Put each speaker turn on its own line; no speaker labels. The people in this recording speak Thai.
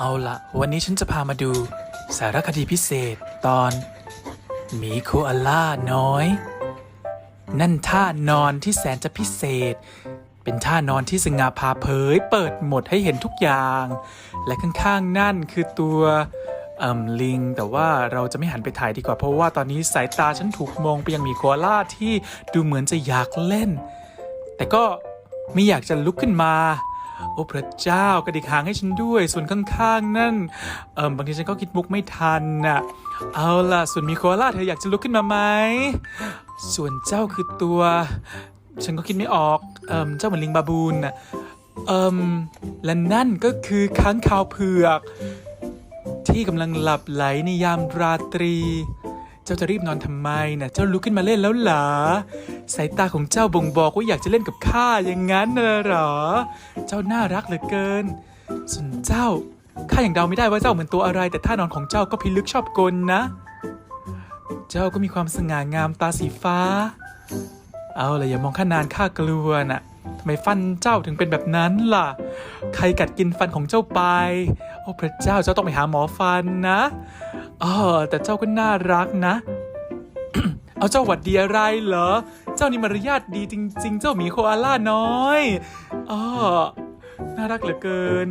เอาละวันนี้ฉันจะพามาดู สารคดีพิเศษตอนหมีโคอาล่าน้อย นั่นท่านอนที่แสนจะพิเศษ เป็นท่านอนที่สง่าผ่าเผย เปิดหมดให้เห็นทุกอย่าง และข้างๆนั่นคือตัวเอ่มลิง แต่ว่าเราจะไม่หันไปถ่ายดีกว่าเพราะว่าตอนนี้สายตาฉันถูกมองไปยังมีโคอาล่าที่ดูเหมือนจะอยากเล่น แต่ก็ไม่อยากจะลุกขึ้นมา โอ้พระเจ้ากระดิกหางให้ฉันด้วย ส่วนข้างๆนั่นเอิมบางทีฉันก็คิดมุกไม่ทันน่ะเอาล่ะ ส่วนมีโคอาล่าเธออยากจะลุกขึ้นมาไหมส่วนเจ้าคือตัว ฉันก็คิดไม่ออกเอิมเจ้าเหมือนลิงบาบูนน่ะเอิมและนั่นก็คือค้างคาวเผือก ที่กำลังหลับไหลในยามราตรี จ้าจะรีบนอนทำไมนะเจ้าลุกขึ้นมาเล่นแล้วเหรอ สายตาของเจ้าบ่งบอกว่าอยากจะเล่นกับข้าอย่างนั้นน่ะหรอ เจ้าน่ารักเหลือเกิน ส่วนเจ้าข้าอย่างเดาไม่ได้ว่าเจ้าเหมือนตัวอะไร แต่ท่านอนของเจ้าก็พิลึกชอบกลนะ เจ้าก็มีความสง่างามตาสีฟ้า เอาเลยอย่ามองข้านานข้ากลัวน่ะ ทำไมฟันเจ้าถึงเป็นแบบนั้นล่ะ ใครกัดกินฟันของเจ้าไป โอ้พระเจ้าเจ้าต้องไปหาหมอฟันนะอ๋อแต่เจ้าก็น่ารักนะ เอาเจ้าหวัดดีอะไรเหรอ เจ้านี่มารยาทดีจริง ๆ เจ้าหมีโคอาล่าน้อยอ๋อน่ารักเหลือเกิน